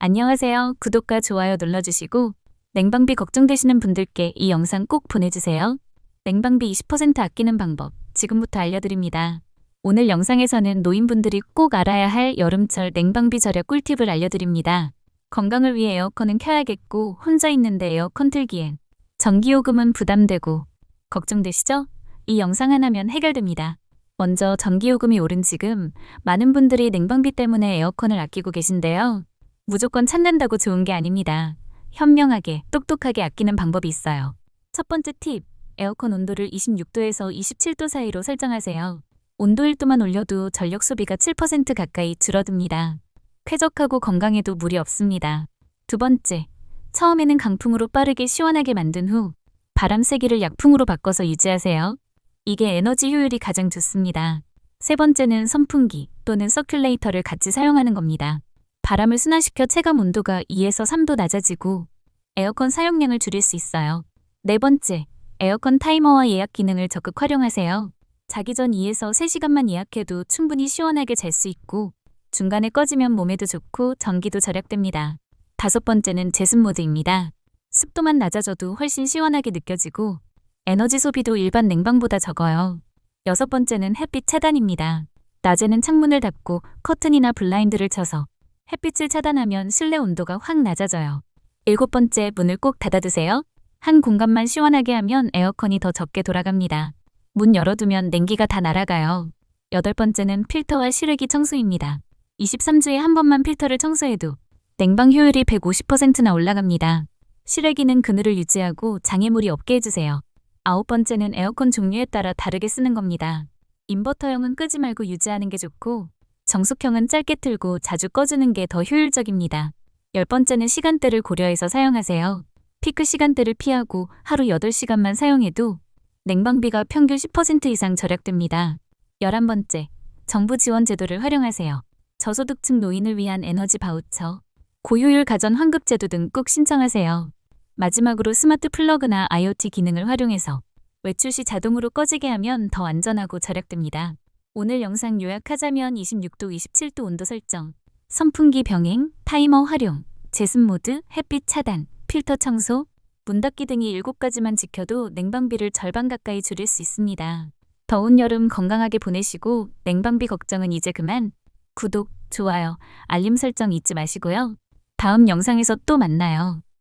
안녕하세요. 구독과 좋아요 눌러주시고 냉방비 걱정되시는 분들께 이 영상 꼭 보내주세요. 냉방비 20% 아끼는 방법 지금부터 알려드립니다. 오늘 영상에서는 노인분들이 꼭 알아야 할 여름철 냉방비 절약 꿀팁을 알려드립니다. 건강을 위해 에어컨은 켜야겠고 혼자 있는데 에어컨 틀기엔 전기요금은 부담되고 걱정되시죠? 이 영상 하나면 해결됩니다. 먼저 전기요금이 오른 지금 많은 분들이 냉방비 때문에 에어컨을 아끼고 계신데요. 무조건 찾는다고 좋은 게 아닙니다. 현명하게, 똑똑하게 아끼는 방법이 있어요. 첫 번째 팁, 에어컨 온도를 26도에서 27도 사이로 설정하세요. 온도 1도만 올려도 전력 소비가 7% 가까이 줄어듭니다. 쾌적하고 건강에도 무리 없습니다. 두 번째, 처음에는 강풍으로 빠르게 시원하게 만든 후 바람 세기를 약풍으로 바꿔서 유지하세요. 이게 에너지 효율이 가장 좋습니다. 세 번째는 선풍기 또는 서큘레이터를 같이 사용하는 겁니다. 바람을 순환시켜 체감 온도가 2에서 3도 낮아지고 에어컨 사용량을 줄일 수 있어요. 네 번째, 에어컨 타이머와 예약 기능을 적극 활용하세요. 자기 전 2에서 3시간만 예약해도 충분히 시원하게 잘 수 있고 중간에 꺼지면 몸에도 좋고 전기도 절약됩니다. 다섯 번째는 제습 모드입니다. 습도만 낮아져도 훨씬 시원하게 느껴지고 에너지 소비도 일반 냉방보다 적어요. 여섯 번째는 햇빛 차단입니다. 낮에는 창문을 닫고 커튼이나 블라인드를 쳐서 햇빛을 차단하면 실내 온도가 확 낮아져요. 일곱 번째, 문을 꼭 닫아두세요. 한 공간만 시원하게 하면 에어컨이 더 적게 돌아갑니다. 문 열어두면 냉기가 다 날아가요. 여덟 번째는 필터와 실외기 청소입니다. 23주에 한 번만 필터를 청소해도 냉방 효율이 150%나 올라갑니다. 실외기는 그늘을 유지하고 장애물이 없게 해주세요. 아홉 번째는 에어컨 종류에 따라 다르게 쓰는 겁니다. 인버터형은 끄지 말고 유지하는 게 좋고 정숙형은 짧게 틀고 자주 꺼주는 게 더 효율적입니다. 열 번째는 시간대를 고려해서 사용하세요. 피크 시간대를 피하고 하루 8시간만 사용해도 냉방비가 평균 10% 이상 절약됩니다. 열한 번째, 정부 지원 제도를 활용하세요. 저소득층 노인을 위한 에너지 바우처, 고효율 가전 환급 제도 등 꼭 신청하세요. 마지막으로 스마트 플러그나 IoT 기능을 활용해서 외출 시 자동으로 꺼지게 하면 더 안전하고 절약됩니다. 오늘 영상 요약하자면 26도, 27도 온도 설정, 선풍기 병행, 타이머 활용, 제습 모드, 햇빛 차단, 필터 청소, 문 닫기 등이 7가지만 지켜도 냉방비를 절반 가까이 줄일 수 있습니다. 더운 여름 건강하게 보내시고 냉방비 걱정은 이제 그만. 구독, 좋아요, 알림 설정 잊지 마시고요. 다음 영상에서 또 만나요.